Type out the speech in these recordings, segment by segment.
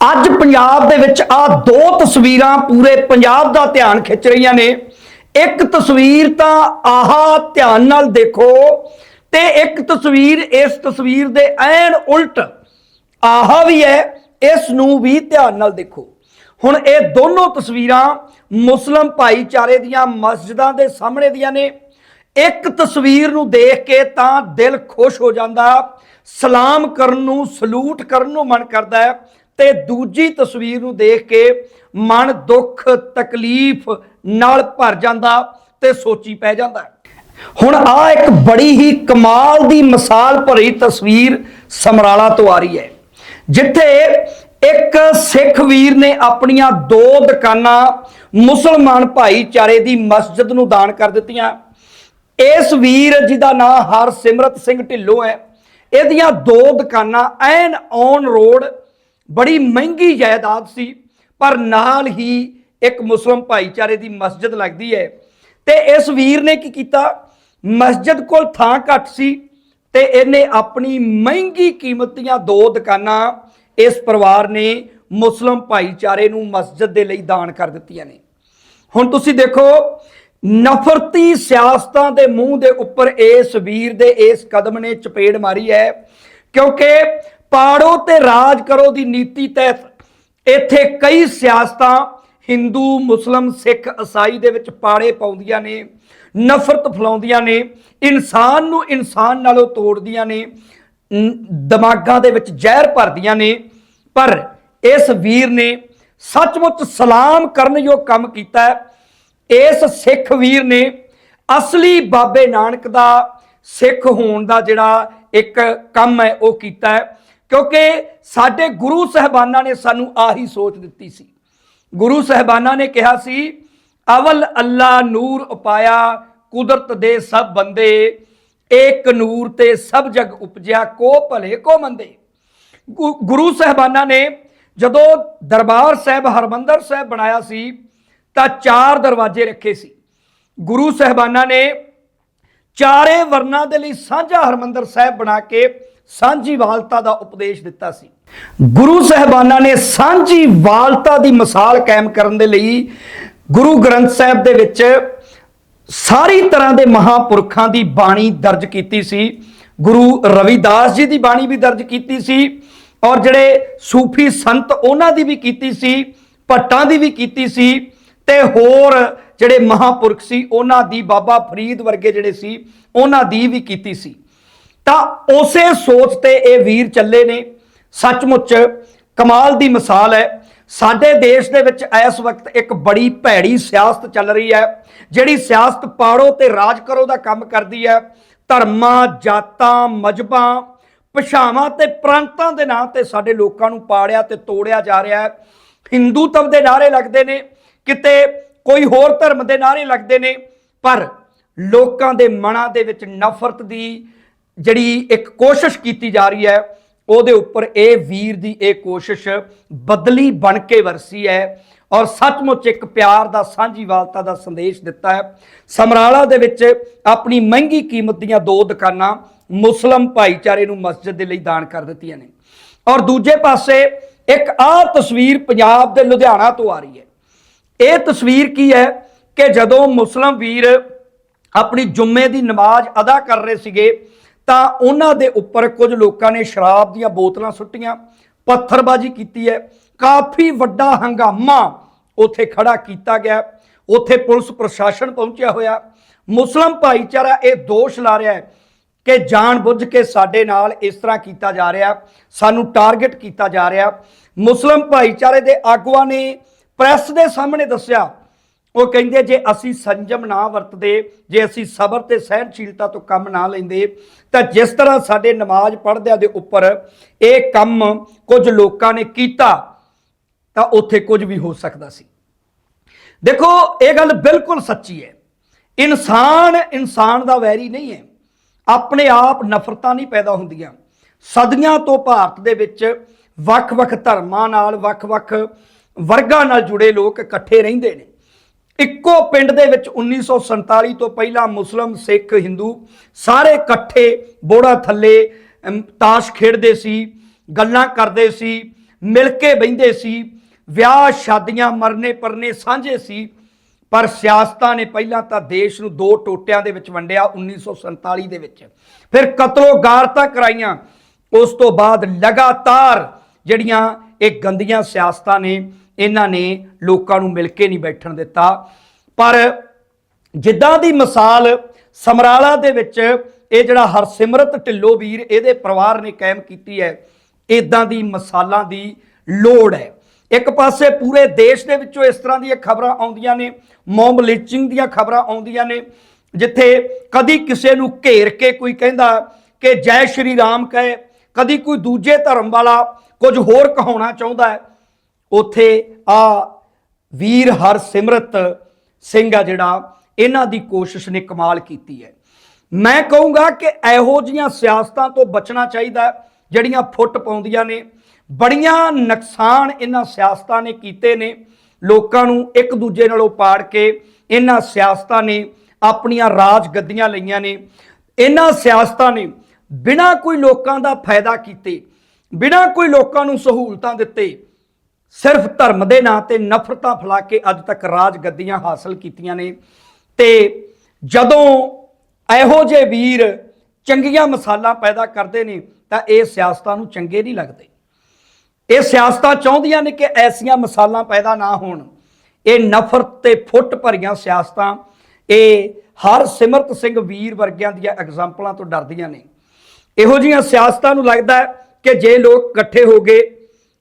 ਅੱਜ ਪੰਜਾਬ ਦੇ ਵਿੱਚ ਆ ਦੋ ਤਸਵੀਰਾਂ ਪੂਰੇ ਪੰਜਾਬ ਦਾ ਧਿਆਨ ਖਿੱਚ ਰਹੀਆਂ ਨੇ। ਇੱਕ ਤਸਵੀਰ ਤਾਂ ਆਹਾ ਧਿਆਨ ਨਾਲ ਦੇਖੋ ਤੇ ਇੱਕ ਤਸਵੀਰ ਇਸ ਤਸਵੀਰ ਦੇ ਐਨ ਉਲਟ ਆਹਾ ਵੀ ਹੈ, ਇਸ ਨੂੰ ਵੀ ਧਿਆਨ ਨਾਲ ਦੇਖੋ। ਹੁਣ ਇਹ ਦੋਨੋਂ ਤਸਵੀਰਾਂ ਮੁਸਲਮ ਭਾਈਚਾਰੇ ਦੀਆਂ ਮਸਜਿਦਾਂ ਦੇ ਸਾਹਮਣੇ ਦੀਆਂ ਨੇ। ਇੱਕ ਤਸਵੀਰ ਨੂੰ ਦੇਖ ਕੇ ਤਾਂ ਦਿਲ ਖੁਸ਼ ਹੋ ਜਾਂਦਾ, ਸਲਾਮ ਕਰਨ ਨੂੰ, ਸਲੂਟ ਕਰਨ ਨੂੰ ਮਨ ਕਰਦਾ ਹੈ। ਤੇ ਦੂਜੀ ਤਸਵੀਰ ਨੂੰ ਦੇਖ ਕੇ ਮਨ ਦੁੱਖ, ਤਕਲੀਫ ਨਾਲ ਭਰ ਜਾਂਦਾ ਤੇ ਸੋਚੀ ਪੈ ਜਾਂਦਾ ਹੁਣ ਆ ਇੱਕ ਬੜੀ ਹੀ ਕਮਾਲ ਦੀ ਮਿਸਾਲ ਭਰੀ ਤਸਵੀਰ ਸਮਰਾਲਾ ਤੋਂ ਆ ਰਹੀ ਹੈ, ਜਿੱਥੇ ਇੱਕ ਸਿੱਖ ਵੀਰ ਨੇ ਆਪਣੀਆਂ ਦੋ ਦੁਕਾਨਾਂ ਮੁਸਲਮਾਨ ਭਾਈਚਾਰੇ ਦੀ ਮਸਜਿਦ ਨੂੰ ਦਾਨ ਕਰ ਦਿੱਤੀਆਂ। ਇਸ ਵੀਰ ਜਿਹਦਾ ਨਾਮ ਹਰਸਿਮਰਤ ਸਿੰਘ ਢਿੱਲੋਂ ਹੈ, ਇਹਦੀਆਂ ਦੋ ਦੁਕਾਨਾਂ ਐਨ ਔਨ ਰੋਡ ਬੜੀ ਮਹਿੰਗੀ ਜਾਇਦਾਦ ਸੀ, ਪਰ ਨਾਲ ਹੀ ਇੱਕ ਮੁਸਲਮ ਭਾਈਚਾਰੇ ਦੀ ਮਸਜਿਦ ਲੱਗਦੀ ਹੈ। ਤੇ ਇਸ ਵੀਰ ਨੇ ਕੀ ਕੀਤਾ? ਮਸਜਿਦ ਕੋਲ ਥਾਂ ਘੱਟ ਸੀ ਤੇ ਇਹਨੇ ਆਪਣੀ ਮਹਿੰਗੀ ਕੀਮਤ ਦੀਆਂ ਦੋ ਦੁਕਾਨਾਂ ਇਸ ਪਰਿਵਾਰ ਨੇ ਮੁਸਲਮ ਭਾਈਚਾਰੇ ਨੂੰ ਮਸਜਿਦ ਦੇ ਲਈ ਦਾਨ ਕਰ ਦਿੱਤੀਆਂ ਨੇ। ਹੁਣ ਤੁਸੀਂ ਦੇਖੋ, ਨਫ਼ਰਤੀ ਸਿਆਸਤਾਂ ਦੇ ਮੂੰਹ ਦੇ ਉੱਪਰ ਇਸ ਵੀਰ ਦੇ ਇਸ ਕਦਮ ਨੇ ਚਪੇੜ ਮਾਰੀ ਹੈ, ਕਿਉਂਕਿ ਪਾੜੋ ਤੇ ਰਾਜ ਕਰੋ ਦੀ ਨੀਤੀ ਤਹਿਤ ਇੱਥੇ ਕਈ ਸਿਆਸਤਾਂ ਹਿੰਦੂ, ਮੁਸਲਮ, ਸਿੱਖ ਈਸਾਈ ਦੇ ਵਿੱਚ ਪਾੜੇ ਪਾਉਂਦੀਆਂ ਨੇ, ਨਫ਼ਰਤ ਫਲਾਉਂਦੀਆਂ ਨੇ, ਇਨਸਾਨ ਨੂੰ ਇਨਸਾਨ ਨਾਲੋਂ ਤੋੜਦੀਆਂ ਨੇ ਦਿਮਾਗਾਂ ਦੇ ਵਿੱਚ ਜ਼ਹਿਰ ਭਰਦੀਆਂ ਨੇ, ਪਰ ਇਸ ਵੀਰ ਨੇ ਸੱਚਮੁੱਚ ਸਲਾਮ ਕਰਨ ਯੋਗ ਕੰਮ ਕੀਤਾ ਹੈ। ਇਸ ਸਿੱਖ ਵੀਰ ਨੇ ਅਸਲੀ ਬਾਬੇ ਨਾਨਕ ਦਾ ਸਿੱਖ ਹੋਣ ਦਾ ਜਿਹੜਾ ਇੱਕ ਕੰਮ ਹੈ, ਉਹ ਕੀਤਾ ਹੈ। ਕਿਉਂਕਿ ਸਾਡੇ ਗੁਰੂ ਸਹਿਬਾਨਾਂ ਨੇ ਸਾਨੂੰ ਆਹੀ ਸੋਚ ਦਿੱਤੀ ਸੀ। ਗੁਰੂ ਸਹਿਬਾਨਾਂ ਨੇ ਕਿਹਾ ਸੀ, ਅਵਲ ਅੱਲਾ ਨੂਰ ਉਪਾਇਆ, ਕੁਦਰਤ ਦੇ ਸਭ ਬੰਦੇ, ਏਕ ਨੂਰ ਤੇ ਸਭ ਜਗ ਉਪਜਿਆ, ਕੋ ਭਲੇ, ਕੋ ਮੰਦੇ। ਗੁ- ਗੁਰੂ ਸਹਿਬਾਨਾਂ ਨੇ ਜਦੋਂ ਦਰਬਾਰ ਸਾਹਿਬ, ਹਰਮੰਦਰ ਸਾਹਿਬ ਬਣਾਇਆ ਸੀ, ਤਾਂ ਚਾਰ ਦਰਵਾਜ਼ੇ ਰੱਖੇ ਸੀ। ਗੁਰੂ ਸਹਿਬਾਨਾਂ ਨੇ ਚਾਰੇ ਵਰਨਾ ਦੇ ਲਈ ਸਾਂਝਾ ਹਰਮੰਦਰ ਸਾਹਿਬ ਬਣਾ ਕੇ ਸਾਂਝੀ ਵਾਲਤਾ ਦਾ ਉਪਦੇਸ਼ ਦਿੱਤਾ ਸੀ। ਗੁਰੂ ਸਹਿਬਾਨਾਂ ਨੇ ਸਾਂਝੀ ਵਾਲਤਾ ਦੀ ਮਿਸਾਲ ਕਾਇਮ ਕਰਨ ਦੇ ਲਈ ਗੁਰੂ ਗ੍ਰੰਥ ਸਾਹਿਬ ਦੇ ਵਿੱਚ ਸਾਰੀ ਤਰ੍ਹਾਂ ਦੇ ਮਹਾਪੁਰਖਾਂ ਦੀ ਬਾਣੀ ਦਰਜ ਕੀਤੀ ਸੀ। ਗੁਰੂ ਰਵਿਦਾਸ ਜੀ ਦੀ ਬਾਣੀ ਵੀ ਦਰਜ ਕੀਤੀ ਸੀ ਔਰ ਜਿਹੜੇ ਸੂਫੀ ਸੰਤ ਉਹਨਾਂ ਦੀ ਵੀ ਕੀਤੀ ਸੀ, ਭੱਟਾਂ ਦੀ ਵੀ ਕੀਤੀ ਸੀ ਤੇ ਹੋਰ ਜਿਹੜੇ ਮਹਾਪੁਰਖ ਸੀ, ਉਹਨਾਂ ਦੀ ਬਾਬਾ ਫਰੀਦ ਵਰਗੇ ਜਿਹੜੇ ਸੀ, ਉਹਨਾਂ ਦੀ ਵੀ ਕੀਤੀ ਸੀ। ਤਾਂ ਉਸੇ ਸੋਚ ਤੇ ਇਹ ਵੀਰ ਚੱਲੇ ਨੇ। ਸੱਚਮੁੱਚ ਕਮਾਲ ਦੀ ਮਿਸਾਲ ਹੈ। ਸਾਡੇ ਦੇਸ਼ ਦੇ ਵਿੱਚ ਇਸ ਵਕਤ ਇੱਕ ਬੜੀ ਭੈੜੀ ਸਿਆਸਤ ਚੱਲ ਰਹੀ ਹੈ, ਜਿਹੜੀ ਸਿਆਸਤ ਪਾੜੋ ਤੇ ਰਾਜ ਕਰੋ ਦਾ ਕੰਮ ਕਰਦੀ ਹੈ। ਧਰਮਾਂ, ਜਾਤਾਂ ਮਜਬਾਂ ਭਾਸ਼ਾਵਾਂ ਤੇ ਪ੍ਰਾਂਤਾਂ ਦੇ ਨਾਂ ਤੇ ਸਾਡੇ ਲੋਕਾਂ ਨੂੰ ਪਾੜਿਆ ਤੇ ਤੋੜਿਆ ਜਾ ਰਿਹਾ ਹੈ। ਹਿੰਦੂਤਵ ਦੇ ਨਾਰੇ ਲੱਗਦੇ ਨੇ, ਕਿਤੇ ਕੋਈ ਹੋਰ ਧਰਮ ਦੇ ਨਾਰੇ ਲੱਗਦੇ ਨੇ, ਪਰ ਲੋਕਾਂ ਦੇ ਮਨਾਂ ਦੇ ਵਿੱਚ ਨਫ਼ਰਤ ਦੀ ਜਿਹੜੀ ਇੱਕ ਕੋਸ਼ਿਸ਼ ਕੀਤੀ ਜਾ ਰਹੀ ਹੈ, ਉਹਦੇ ਉੱਪਰ ਇਹ ਵੀਰ ਦੀ ਇਹ ਕੋਸ਼ਿਸ਼ ਬਦਲੀ ਬਣ ਕੇ ਵਰਸੀ ਹੈ ਔਰ ਸੱਚਮੁੱਚ ਇੱਕ ਪਿਆਰ ਦਾ ਸਾਂਝੀਵਾਲਤਾ ਦਾ ਸੰਦੇਸ਼ ਦਿੱਤਾ ਹੈ। ਸਮਰਾਲਾ ਦੇ ਵਿੱਚ ਆਪਣੀ ਮਹਿੰਗੀ ਕੀਮਤ ਦੀਆਂ ਦੋ ਦੁਕਾਨਾਂ ਮੁਸਲਮ ਭਾਈਚਾਰੇ ਨੂੰ ਮਸਜਿਦ ਦੇ ਲਈ ਦਾਨ ਕਰ ਦਿੱਤੀਆਂ ਨੇ। ਔਰ ਦੂਜੇ ਪਾਸੇ ਇੱਕ ਆਹ ਤਸਵੀਰ ਪੰਜਾਬ ਦੇ ਲੁਧਿਆਣਾ ਤੋਂ ਆ ਰਹੀ ਹੈ। ਇਹ ਤਸਵੀਰ ਕੀ ਹੈ ਕਿ ਜਦੋਂ ਮੁਸਲਮ ਵੀਰ ਆਪਣੀ ਜੁਮੇ ਦੀ ਨਮਾਜ਼ ਅਦਾ ਕਰ ਰਹੇ ਸੀਗੇ ਤਾਂ ਉਹਨਾਂ ਦੇ ਉੱਪਰ ਕੁਝ ਲੋਕਾਂ ਨੇ ਸ਼ਰਾਬ ਦੀਆਂ ਬੋਤਲਾਂ ਸੁੱਟੀਆਂ, ਪੱਥਰਬਾਜ਼ੀ ਕੀਤੀ ਹੈ। ਕਾਫੀ ਵੱਡਾ ਹੰਗਾਮਾ ਉੱਥੇ ਖੜਾ ਕੀਤਾ ਗਿਆ। ਉੱਥੇ ਪੁਲਿਸ ਪ੍ਰਸ਼ਾਸਨ ਪਹੁੰਚਿਆ ਹੋਇਆ। ਮੁਸਲਮ ਭਾਈਚਾਰਾ ਇਹ ਦੋਸ਼ ਲਾ ਰਿਹਾ ਹੈ ਕਿ ਜਾਣਬੁੱਝ ਕੇ ਸਾਡੇ ਨਾਲ ਇਸ ਤਰ੍ਹਾਂ ਕੀਤਾ ਜਾ ਰਿਹਾ। ਸਾਨੂੰ ਟਾਰਗੇਟ ਕੀਤਾ ਜਾ ਰਿਹਾ। ਮੁਸਲਮ ਭਾਈਚਾਰੇ ਦੇ ਆਗੂਆਂ ਨੇ ਪ੍ਰੈਸ ਦੇ ਸਾਹਮਣੇ ਦੱਸਿਆ ਉਹ ਕਹਿੰਦੇ ਜੇ ਅਸੀਂ ਸੰਜਮ ਨਾ ਵਰਤਦੇ, ਜੇ ਅਸੀਂ ਸਬਰ ਤੇ ਸਹਿਨਸ਼ੀਲਤਾ ਤੋਂ ਕੰਮ ਨਾ ਲੈਂਦੇ, ਤਾਂ ਜਿਸ ਤਰ੍ਹਾਂ ਸਾਡੇ ਨਮਾਜ਼ ਪੜ੍ਹਦਿਆਂ ਦੇ ਉੱਪਰ ਇਹ ਕੰਮ ਕੁਝ ਲੋਕਾਂ ਨੇ ਕੀਤਾ, ਤਾਂ ਉੱਥੇ ਕੁਝ ਵੀ ਹੋ ਸਕਦਾ ਸੀ। ਦੇਖੋ, ਇਹ ਗੱਲ ਬਿਲਕੁਲ ਸੱਚੀ ਹੈ। ਇਨਸਾਨ ਇਨਸਾਨ ਦਾ ਵੈਰੀ ਨਹੀਂ ਹੈ। ਆਪਣੇ ਆਪ ਨਫ਼ਰਤਾਂ ਨਹੀਂ ਪੈਦਾ ਹੁੰਦੀਆਂ। ਸਦੀਆਂ ਤੋਂ ਭਾਰਤ ਦੇ ਵਿੱਚ ਵੱਖ-ਵੱਖ ਧਰਮਾਂ ਨਾਲ, ਵੱਖ-ਵੱਖ ਵਰਗਾਂ ਨਾਲ ਜੁੜੇ ਲੋਕ ਇਕੱਠੇ ਰਹਿੰਦੇ ਨੇ। ਇੱਕੋ ਪਿੰਡ ਦੇ ਵਿੱਚ 1947 ਤੋਂ ਪਹਿਲਾਂ ਮੁਸਲਮ, ਸਿੱਖ, ਹਿੰਦੂ ਸਾਰੇ ਇਕੱਠੇ ਬੋੜਾ ਥੱਲੇ ਤਾਸ਼ ਖੇਡਦੇ ਸੀ, ਗੱਲਾਂ ਕਰਦੇ ਸੀ, ਮਿਲ ਕੇ ਬਹਿੰਦੇ ਸੀ, ਵਿਆਹ ਸ਼ਾਦੀਆਂ ਮਰਨੇ ਪਰਨੇ ਸਾਂਝੇ ਸੀ, ਪਰ ਸਿਆਸਤਾਂ ਨੇ ਪਹਿਲਾਂ ਤਾਂ ਦੇਸ਼ ਨੂੰ ਦੋ ਟੋਟਿਆਂ ਦੇ ਵਿੱਚ ਵੰਡਿਆ 1947 ਦੇ ਵਿੱਚ। ਫਿਰ ਕਤਲੋ ਗਾਰਤਾਂ ਕਰਾਈਆਂ, ਉਸ ਤੋਂ ਬਾਅਦ ਲਗਾਤਾਰ ਜਿਹੜੀਆਂ ਇਹ ਗੰਦੀਆਂ ਸਿਆਸਤਾਂ ਨੇ ਇਹਨਾਂ ਨੇ ਲੋਕਾਂ ਨੂੰ ਮਿਲ ਕੇ ਨਹੀਂ ਬੈਠਣ ਦਿੱਤਾ। ਪਰ ਜਿੱਦਾਂ ਦੀ ਮਿਸਾਲ ਸਮਰਾਲਾ ਦੇ ਵਿੱਚ ਇਹ ਜਿਹੜਾ ਹਰਸਿਮਰਤ ਢਿੱਲੋਂ ਵੀਰ ਇਹਦੇ ਪਰਿਵਾਰ ਨੇ ਕਾਇਮ ਕੀਤੀ ਹੈ ਇਦਾਂ ਦੀ ਮਿਸਾਲਾਂ ਦੀ ਲੋੜ ਹੈ। ਇੱਕ ਪਾਸੇ ਪੂਰੇ ਦੇਸ਼ ਦੇ ਵਿੱਚੋਂ ਇਸ ਤਰ੍ਹਾਂ ਦੀਆਂ ਖਬਰਾਂ ਆਉਂਦੀਆਂ ਨੇ ਮੌਮ ਲਿਚਿੰਗ ਦੀਆਂ ਖਬਰਾਂ ਆਉਂਦੀਆਂ ਨੇ, ਜਿੱਥੇ ਕਦੀ ਕਿਸੇ ਨੂੰ ਘੇਰ ਕੇ ਕੋਈ ਕਹਿੰਦਾ ਕਿ ਜੈ ਸ਼੍ਰੀ ਰਾਮ ਕਹੇ, ਕਦੀ ਕੋਈ ਦੂਜੇ ਧਰਮ ਵਾਲਾ ਕੁਝ ਹੋਰ ਕਹਾਉਣਾ ਚਾਹੁੰਦਾ ਹੈ। ਉੱਥੇ ਆ ਵੀਰ ਹਰਸਿਮਰਤ ਸਿੰਘ ਆ ਜਿਹੜਾ, ਇਹਨਾਂ ਦੀ ਕੋਸ਼ਿਸ਼ ਨੇ ਕਮਾਲ ਕੀਤੀ ਹੈ। ਮੈਂ ਕਹੂੰਗਾ ਕਿ ਇਹੋ ਜੀਆਂ ਸਿਆਸਤਾਂ ਤੋਂ ਬਚਣਾ ਚਾਹੀਦਾ ਜਿਹੜੀਆਂ ਫੁੱਟ ਪਾਉਂਦੀਆਂ ਨੇ। ਬੜੀਆਂ ਨੁਕਸਾਨ ਇਹਨਾਂ ਸਿਆਸਤਾਂ ਨੇ ਕੀਤੇ ਨੇ। ਲੋਕਾਂ ਨੂੰ ਇੱਕ ਦੂਜੇ ਨਾਲੋਂ ਪਾੜ ਕੇ ਇਹਨਾਂ ਸਿਆਸਤਾਂ ਨੇ ਆਪਣੀਆਂ ਰਾਜ ਗੱਦੀਆਂ ਲਈਆਂ ਨੇ। ਇਹਨਾਂ ਸਿਆਸਤਾਂ ਨੇ ਬਿਨਾਂ ਕੋਈ ਲੋਕਾਂ ਦਾ ਫਾਇਦਾ ਕੀਤੇ, ਬਿਨਾਂ ਕੋਈ ਲੋਕਾਂ ਨੂੰ ਸਹੂਲਤਾਂ ਦਿੱਤੇ ਸਿਰਫ ਧਰਮ ਦੇ ਨਾਂ ਤੇ ਨਫ਼ਰਤਾਂ ਫੈਲਾ ਕੇ ਅੱਜ ਤੱਕ ਰਾਜ ਗੱਦੀਆਂ ਹਾਸਲ ਕੀਤੀਆਂ ਨੇ। ਤੇ ਜਦੋਂ ਇਹੋ ਜਿਹੇ ਵੀਰ ਚੰਗੀਆਂ ਮਿਸਾਲਾਂ ਪੈਦਾ ਕਰਦੇ ਨੇ, ਤਾਂ ਇਹ ਸਿਆਸਤਾਂ ਨੂੰ ਚੰਗੇ ਨਹੀਂ ਲੱਗਦੇ। ਇਹ ਸਿਆਸਤਾਂ ਚਾਹੁੰਦੀਆਂ ਨੇ ਕਿ ਐਸੀਆਂ ਮਸਾਲਾਂ ਪੈਦਾ ਨਾ ਹੋਣ। ਇਹ ਨਫ਼ਰਤ ਤੇ ਫੁੱਟ ਭਰੀਆਂ ਸਿਆਸਤਾਂ, ਇਹ ਹਰ ਸਿਮਰਤ ਸਿੰਘ ਵੀਰ ਵਰਗਿਆਂ ਦੀਆਂ ਐਗਜ਼ਾਮਪਲਾਂ ਤੋਂ ਡਰਦੀਆਂ ਨੇ। ਇਹੋ ਜੀਆਂ ਸਿਆਸਤਾਂ ਨੂੰ ਲੱਗਦਾ ਕਿ ਜੇ ਲੋਕ ਇਕੱਠੇ ਹੋ ਗਏ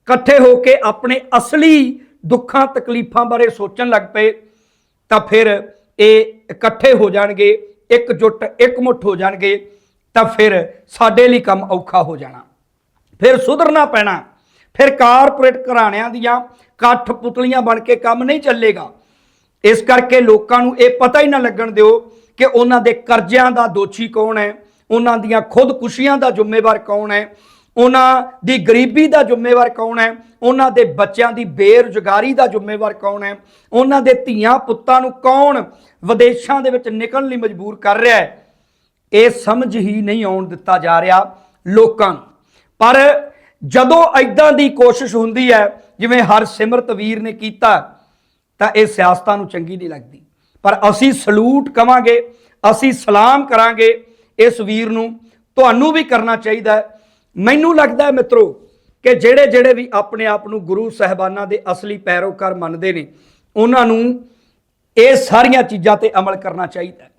ਇਕੱਠੇ ਹੋ ਕੇ ਆਪਣੇ ਅਸਲੀ ਦੁੱਖਾਂ, ਤਕਲੀਫਾਂ ਬਾਰੇ ਸੋਚਣ ਲੱਗ ਪਏ, ਤਾਂ ਫਿਰ ਇਹ ਇਕੱਠੇ ਹੋ ਜਾਣਗੇ, ਇਕਜੁੱਟ, ਇਕਮੁੱਠ ਹੋ ਜਾਣਗੇ, ਤਾਂ ਫਿਰ ਸਾਡੇ ਲਈ ਕੰਮ ਔਖਾ ਹੋ ਜਾਣਾ। ਫਿਰ ਸੁਧਰਨਾ ਪੈਣਾ। ਫਿਰ ਕਾਰਪੋਰੇਟ ਘਰਾਣਿਆਂ ਦੀਆਂ ਕੱਠ ਪੁਤਲੀਆਂ ਬਣ ਕੇ ਕੰਮ ਨਹੀਂ ਚੱਲੇਗਾ। ਇਸ ਕਰਕੇ ਲੋਕਾਂ ਨੂੰ ਇਹ ਪਤਾ ਹੀ ਨਾ ਲੱਗਣ ਦਿਓ ਕਿ ਉਹਨਾਂ ਦੇ ਕਰਜ਼ਿਆਂ ਦਾ ਦੋਸ਼ੀ ਕੌਣ ਹੈ, ਉਹਨਾਂ ਦੀਆਂ ਖੁਦਕੁਸ਼ੀਆਂ ਦਾ ਜ਼ਿੰਮੇਵਾਰ ਕੌਣ ਹੈ ਉਹਨਾਂ ਦੀ ਗਰੀਬੀ ਦਾ ਜ਼ਿੰਮੇਵਾਰ ਕੌਣ ਹੈ? ਉਹਨਾਂ ਦੇ ਬੱਚਿਆਂ ਦੀ ਬੇਰੁਜ਼ਗਾਰੀ ਦਾ ਜ਼ਿੰਮੇਵਾਰ ਕੌਣ ਹੈ? ਉਹਨਾਂ ਦੇ ਧੀਆਂ ਪੁੱਤਾਂ ਨੂੰ ਕੌਣ ਵਿਦੇਸ਼ਾਂ ਦੇ ਵਿੱਚ ਨਿਕਲਣ ਲਈ ਮਜਬੂਰ ਕਰ ਰਿਹਾ ਹੈ? ਇਹ ਸਮਝ ਹੀ ਨਹੀਂ ਆਉਣ ਦਿੱਤਾ ਜਾ ਰਿਹਾ ਲੋਕਾਂ ਨੂੰ। ਪਰ ਜਦੋਂ ਐਦਾਂ ਦੀ ਕੋਸ਼ਿਸ਼ ਹੁੰਦੀ ਹੈ, ਜਿਵੇਂ ਹਰ ਸਿਮਰਤ ਵੀਰ ਨੇ ਕੀਤਾ, ਤਾਂ ਇਹ ਸਿਆਸਤਾਂ ਨੂੰ ਚੰਗੀ ਨਹੀਂ ਲੱਗਦੀ। ਪਰ ਅਸੀਂ ਸਲੂਟ ਕਵਾਂਗੇ, ਅਸੀਂ ਸਲਾਮ ਕਰਾਂਗੇ, ਇਸ ਵੀਰ ਨੂੰ ਤੁਹਾਨੂੰ ਵੀ ਕਰਨਾ ਚਾਹੀਦਾ ਹੈ। ਮੈਨੂੰ ਲੱਗਦਾ ਹੈ ਮਿੱਤਰੋ ਕਿ ਜਿਹੜੇ ਜਿਹੜੇ ਵੀ ਆਪਣੇ ਆਪ ਨੂੰ ਗੁਰੂ ਸਹਿਬਾਨਾਂ ਦੇ ਅਸਲੀ ਪੈਰੋਕਾਰ ਮੰਨਦੇ ਨੇ, ਉਹਨਾਂ ਨੂੰ ਇਹ ਸਾਰੀਆਂ ਚੀਜ਼ਾਂ ਤੇ ਅਮਲ ਕਰਨਾ ਚਾਹੀਦਾ ਹੈ।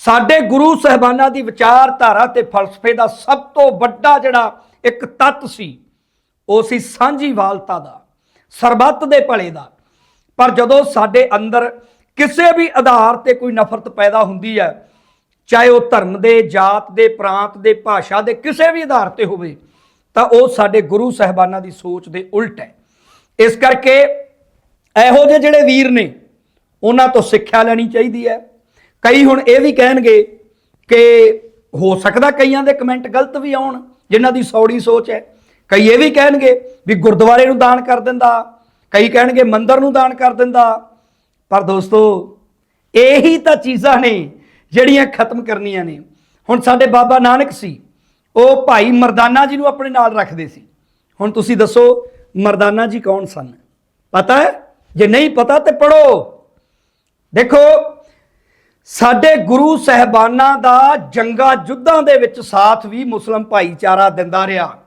ਸਾਡੇ ਗੁਰੂ ਸਹਿਬਾਨਾਂ ਦੀ ਵਿਚਾਰਧਾਰਾ ਤੇ ਫਲਸਫੇ ਦਾ ਸਭ ਤੋਂ ਵੱਡਾ ਜਿਹੜਾ ਇੱਕ ਤੱਤ ਸੀ, ਉਹ ਸੀ ਸਾਂਝੀਵਾਲਤਾ ਦਾ, ਸਰਬੱਤ ਦੇ ਭਲੇ ਦਾ। ਪਰ ਜਦੋਂ ਸਾਡੇ ਅੰਦਰ ਕਿਸੇ ਵੀ ਆਧਾਰ ਤੇ ਕੋਈ ਨਫ਼ਰਤ ਪੈਦਾ ਹੁੰਦੀ ਹੈ ਚਾਹੇ ਉਹ ਧਰਮ ਦੇ, ਜਾਤ ਦੇ, ਪ੍ਰਾਂਤ ਦੇ, ਭਾਸ਼ਾ ਦੇ ਕਿਸੇ ਵੀ ਆਧਾਰ ਤੇ ਹੋਵੇ, ਤਾਂ ਉਹ ਸਾਡੇ ਗੁਰੂ ਸਹਿਬਾਨਾਂ ਦੀ ਸੋਚ ਦੇ ਉਲਟ ਹੈ। ਇਸ ਕਰਕੇ ਇਹੋ ਜਿਹੇ ਜਿਹੜੇ ਵੀਰ ਨੇ, ਉਹਨਾਂ ਤੋਂ ਸਿੱਖਿਆ ਲੈਣੀ ਚਾਹੀਦੀ ਹੈ। ਕਈ ਹੁਣ ਇਹ ਵੀ ਕਹਿਣਗੇ ਕਿ ਹੋ ਸਕਦਾ ਕਈਆਂ ਦੇ ਕਮੈਂਟ ਗਲਤ ਵੀ ਆਉਣ, ਜਿਨ੍ਹਾਂ ਦੀ ਸੌੜੀ ਸੋਚ ਹੈ। ਕਈ ਇਹ ਵੀ ਕਹਿਣਗੇ ਵੀ ਗੁਰਦੁਆਰੇ ਨੂੰ ਦਾਨ ਕਰ ਦਿੰਦਾ, ਕਈ ਕਹਿਣਗੇ ਮੰਦਰ ਨੂੰ ਦਾਨ ਕਰ ਦਿੰਦਾ। ਪਰ ਦੋਸਤੋ, ਇਹੀ ਤਾਂ ਚੀਜ਼ਾਂ ਨੇ ਜਿਹੜੀਆਂ ਖਤਮ ਕਰਨੀਆਂ ਨੇ। ਹੁਣ ਸਾਡੇ ਬਾਬਾ ਨਾਨਕ ਸੀ। ਉਹ ਭਾਈ ਮਰਦਾਨਾ ਜੀ ਨੂੰ ਆਪਣੇ ਨਾਲ ਰੱਖਦੇ ਸੀ। ਹੁਣ ਤੁਸੀਂ ਦੱਸੋ, ਮਰਦਾਨਾ ਜੀ ਕੌਣ ਸਨ? ਪਤਾ ਹੈ? ਜੇ ਨਹੀਂ ਪਤਾ ਤੇ ਪੜੋ ਦੇਖੋ, ਸਾਡੇ ਗੁਰੂ ਸਹਿਬਾਨਾਂ ਦਾ ਜੰਗਾ ਜੁੱਧਾਂ ਦੇ ਵਿੱਚ ਸਾਥ ਵੀ ਮੁਸਲਮ ਭਾਈਚਾਰਾ ਦਿੰਦਾ ਰਿਹਾ।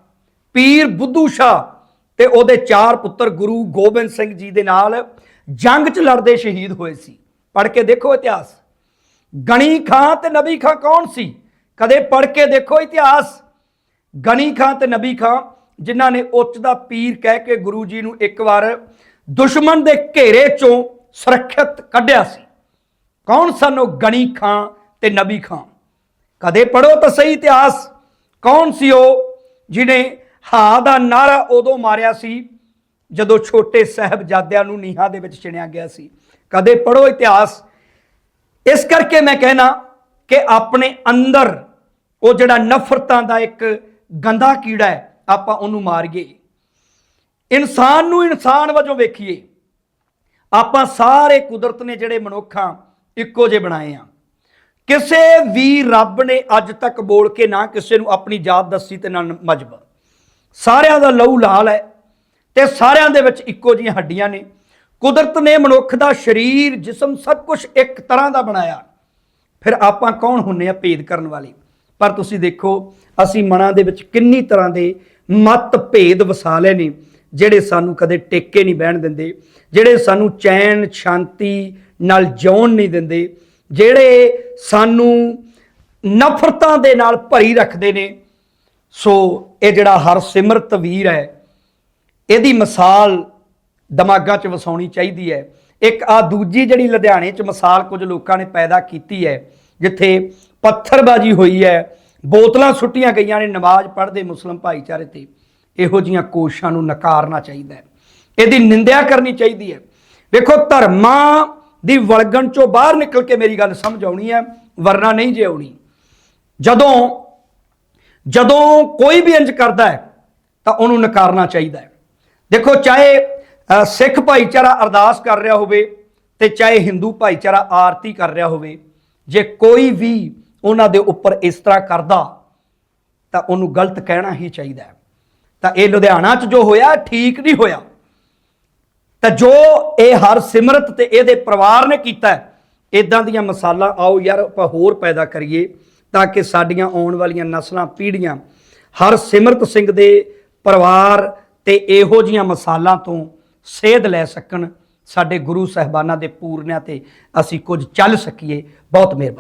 ਪੀਰ ਬੁੱਧੂ ਸ਼ਾਹ ਤੇ ਉਹਦੇ ਚਾਰ ਪੁੱਤਰ ਗੁਰੂ ਗੋਬਿੰਦ ਸਿੰਘ ਜੀ ਦੇ ਨਾਲ ਜੰਗ 'ਚ ਲੜਦੇ ਸ਼ਹੀਦ ਹੋਏ ਸੀ। ਪੜ੍ਹ ਕੇ ਦੇਖੋ ਇਤਿਹਾਸ। ਗਣੀ ਖਾਂ ਤੇ ਨਬੀ ਖਾਂ ਕੌਣ ਸੀ? ਕਦੇ ਪੜ੍ਹ ਕੇ ਦੇਖੋ ਇਤਿਹਾਸ। ਗਣੀ ਖਾਂ ਤੇ ਨਬੀ ਖਾਂ, ਜਿਨ੍ਹਾਂ ਨੇ ਉੱਚ ਦਾ ਪੀਰ ਕਹਿ ਕੇ ਗੁਰੂ ਜੀ ਨੂੰ ਇੱਕ ਵਾਰ ਦੁਸ਼ਮਣ ਦੇ ਘੇਰੇ ਚੋਂ ਸੁਰੱਖਿਅਤ ਕੱਢਿਆ ਸੀ। ਕੌਣ ਸਨ ਉਹ ਗਣੀ ਖਾਂ ਤੇ ਨਬੀ ਖਾਂ? ਕਦੇ ਪੜੋ ਤਾਂ ਸਹੀ ਇਤਿਹਾਸ। ਕੌਣ ਸੀ ਉਹ ਜਿਨੇ ਹਾਂ ਦਾ ਨਾਰਾ ਉਦੋਂ ਮਾਰਿਆ ਸੀ, ਜਦੋਂ ਛੋਟੇ ਸਾਹਿਬਜ਼ਾਦਿਆਂ ਨੂੰ ਨੀਹਾਂ ਦੇ ਵਿੱਚ ਚਿਣਿਆ ਗਿਆ ਸੀ? ਕਦੇ ਪੜੋ ਇਤਿਹਾਸ। ਇਸ ਕਰਕੇ ਮੈਂ ਕਹਿਣਾ ਕਿ ਆਪਣੇ ਅੰਦਰ ਉਹ ਜਿਹੜਾ ਨਫ਼ਰਤਾਂ ਦਾ ਇੱਕ ਗੰਦਾ ਕੀੜਾ ਹੈ, ਆਪਾਂ ਉਹਨੂੰ ਮਾਰੀਏ। ਇਨਸਾਨ ਨੂੰ ਇਨਸਾਨ ਵਜੋਂ ਵੇਖੀਏ, ਆਪਾਂ ਸਾਰੇ ਕੁਦਰਤ ਨੇ ਜਿਹੜੇ ਮਨੁੱਖਾਂ ਇੱਕੋ ਜਿਹੇ ਬਣਾਏ ਆ। ਕਿਸੇ ਵੀ ਰੱਬ ਨੇ ਅੱਜ ਤੱਕ ਬੋਲ ਕੇ ਨਾ ਕਿਸੇ ਨੂੰ ਆਪਣੀ ਜਾਤ ਦੱਸੀ ਤੇ ਨਾ ਮਜਬ। ਸਾਰਿਆਂ ਦਾ ਲਹੂ ਲਾਲ ਹੈ ਤੇ ਸਾਰਿਆਂ ਦੇ ਵਿੱਚ ਇੱਕੋ ਜਿਹੀਆਂ ਹੱਡੀਆਂ ਨੇ। ਕੁਦਰਤ ਨੇ ਮਨੁੱਖ ਦਾ ਸਰੀਰ, ਜਿਸਮ ਸਭ ਕੁਝ ਇੱਕ ਤਰ੍ਹਾਂ ਦਾ ਬਣਾਇਆ। ਫਿਰ ਆਪਾਂ ਕੌਣ ਹੁੰਨੇ ਆ ਭੇਦ ਕਰਨ ਵਾਲੇ? ਪਰ ਤੁਸੀਂ ਦੇਖੋ, ਅਸੀਂ ਮਨਾਂ ਦੇ ਵਿੱਚ ਕਿੰਨੀ ਤਰ੍ਹਾਂ ਦੇ ਮਤ ਭੇਦ ਵਸਾ ਲਏ ਨੇ, ਜਿਹੜੇ ਸਾਨੂੰ ਕਦੇ ਟੇਕੇ ਨਹੀਂ ਬਹਿਣ ਦਿੰਦੇ, ਜਿਹੜੇ ਸਾਨੂੰ ਚੈਨ, ਸ਼ਾਂਤੀ ਨਾਲ ਜਿਉਣ ਨਹੀਂ ਦਿੰਦੇ, ਜਿਹੜੇ ਸਾਨੂੰ ਨਫ਼ਰਤਾਂ ਦੇ ਨਾਲ ਭਰੀ ਰੱਖਦੇ ਨੇ। ਸੋ ਇਹ ਜਿਹੜਾ ਹਰਸਿਮਰਤ ਵੀਰ ਹੈ, ਇਹਦੀ ਮਿਸਾਲ ਦਿਮਾਗਾਂ 'ਚ ਵਸਾਉਣੀ ਚਾਹੀਦੀ ਹੈ। ਇੱਕ ਆ ਦੂਜੀ ਜਿਹੜੀ ਲੁਧਿਆਣੇ 'ਚ ਮਿਸਾਲ ਕੁਝ ਲੋਕਾਂ ਨੇ ਪੈਦਾ ਕੀਤੀ ਹੈ, ਜਿੱਥੇ ਪੱਥਰਬਾਜ਼ੀ ਹੋਈ ਹੈ, ਬੋਤਲਾਂ ਸੁੱਟੀਆਂ ਗਈਆਂ ਨੇ ਨਮਾਜ਼ ਪੜ੍ਹਦੇ ਮੁਸਲਮ ਭਾਈਚਾਰੇ ਤੇ। ਇਹੋ ਜੀਆਂ ਕੋਸ਼ਾਂ ਨੂੰ ਨਕਾਰਨਾ ਚਾਹੀਦਾ ਹੈ। ਇਹਦੀ ਨਿੰਦਿਆ ਕਰਨੀ ਚਾਹੀਦੀ ਹੈ। ਵੇਖੋ, ਧਰਮਾਂ ਦੀ ਵਲਗਣ ਚੋਂ ਬਾਹਰ ਨਿਕਲ ਕੇ ਮੇਰੀ ਗੱਲ ਸਮਝ ਆਉਣੀ ਹੈ, ਵਰਨਾ ਨਹੀਂ ਜੇ ਆਉਣੀ। ਜਦੋਂ ਜਦੋਂ ਕੋਈ ਵੀ ਇੰਜ ਕਰਦਾ ਹੈ, ਤਾਂ ਉਹਨੂੰ ਨਕਾਰਨਾ ਚਾਹੀਦਾ ਹੈ। ਦੇਖੋ, ਚਾਹੇ ਸਿੱਖ ਭਾਈਚਾਰਾ ਅਰਦਾਸ ਕਰ ਰਿਹਾ ਹੋਵੇ ਤੇ ਚਾਹੇ ਹਿੰਦੂ ਭਾਈਚਾਰਾ ਆਰਤੀ ਕਰ ਰਿਹਾ ਹੋਵੇ, ਜੇ ਕੋਈ ਵੀ ਉਹਨਾਂ ਦੇ ਉੱਪਰ ਇਸ ਤਰ੍ਹਾਂ ਕਰਦਾ, ਤਾਂ ਉਹਨੂੰ ਗਲਤ ਕਹਿਣਾ ਹੀ ਚਾਹੀਦਾ ਹੈ। ਤਾਂ ਇਹ ਲੁਧਿਆਣਾ 'ਚ ਜੋ ਹੋਇਆ, ਠੀਕ ਨਹੀਂ ਹੋਇਆ। ਤਾਂ ਜੋ ਇਹ ਹਰ ਸਿਮਰਤ ਤੇ ਇਹਦੇ ਪਰਿਵਾਰ ਨੇ ਕੀਤਾ ਇਦਾਂ ਦੀਆਂ ਮਿਸਾਲਾਂ, ਆਓ ਯਾਰ ਆਪਾਂ ਹੋਰ ਪੈਦਾ ਕਰੀਏ, ਤਾਂ ਕਿ ਸਾਡੀਆਂ ਆਉਣ ਵਾਲੀਆਂ ਨਸਲਾਂ, ਪੀੜ੍ਹੀਆਂ, ਹਰ ਸਿਮਰਤ ਸਿੰਘ ਦੇ ਪਰਿਵਾਰ ਤੇ ਇਹੋ ਜੀਆਂ ਮਸਾਲਾਂ ਤੋਂ ਸੇਧ ਲੈ ਸਕਣ। ਸਾਡੇ ਗੁਰੂ ਸਾਹਿਬਾਨਾਂ ਦੇ ਪੂਰਨਿਆਂ ਤੇ ਅਸੀਂ ਕੁਝ ਚੱਲ ਸਕੀਏ। ਬਹੁਤ ਮਿਹਰਬਾਨੀ।